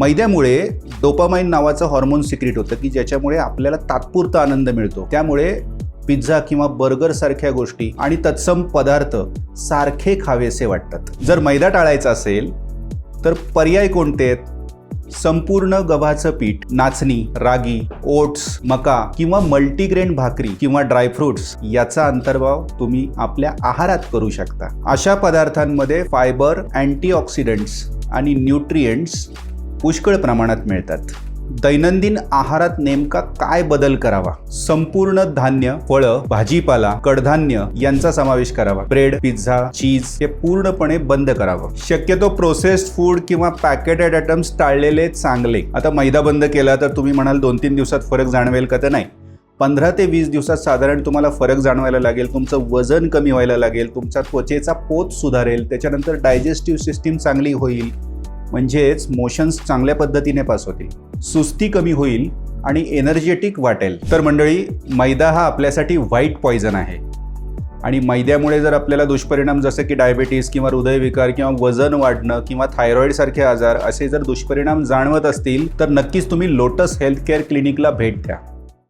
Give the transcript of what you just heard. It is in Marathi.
मैद्यामुळे डोपामाइन नावाचं हॉर्मोन सिक्रिट होतं की ज्याच्यामुळे आपल्याला तात्पुरता आनंद मिळतो. त्यामुळे पिझ्झा किंवा बर्गर सारख्या गोष्टी आणि तत्सम पदार्थ सारखे खावेसे वाटतात. जर मैदा टाळायचा असेल तर पर्याय कोणते आहेत? संपूर्ण गव्हाचं पीठ नाचणी रागी ओट्स मका किंवा मल्टीग्रेन भाकरी किंवा ड्रायफ्रुट्स याचा अंतर्भाव तुम्ही आपल्या आहारात करू शकता. अशा पदार्थांमध्ये फायबर अँटीऑक्सिडंट्स आणि न्यूट्रिएंट्स पुष्कळ प्रमाणात मिळतात. दैनंदिन आहारात नेमका काय बदल करावा? संपूर्ण धान्य फळं भाजीपाला कडधान्य यांचा समावेश करावा. ब्रेड पिझ्झा चीज हे पूर्णपणे बंद करावं. शक्यतो प्रोसेस्ड फूड किंवा पॅकेटेड आयटम्स टाळलेले चांगले. आता मैदा बंद केला तर तुम्ही म्हणाल दोन तीन दिवसात फरक जाणवेल का तर नाही. पंधरा ते वीस दिवसात साधारण तुम्हाला फरक जाणवायला लागेल तुमचं वजन कमी व्हायला लागेल तुमचा त्वचेचा पोत सुधारेल त्याच्यानंतर डायजेस्टिव्ह सिस्टीम चांगली होईल. म्हणजेच मोशन्स चांगल्या पद्धतीने पास होतील. सुस्ती कमी होईल आणि एनर्जेटिक वाटेल. तर मंडळी मैदा हा आपल्यासाठी व्हाईट पॉयझन आहे. आणि मैद्यामुळे जर आपल्याला दुष्परिणाम जसं की डायबेटीस किंवा हृदयविकार किंवा वजन वाढणं किंवा थायरॉईडसारखे आजार असे जर दुष्परिणाम जाणवत असतील तर नक्कीच तुम्ही लोटस हेल्थकेअर क्लिनिकला भेट द्या.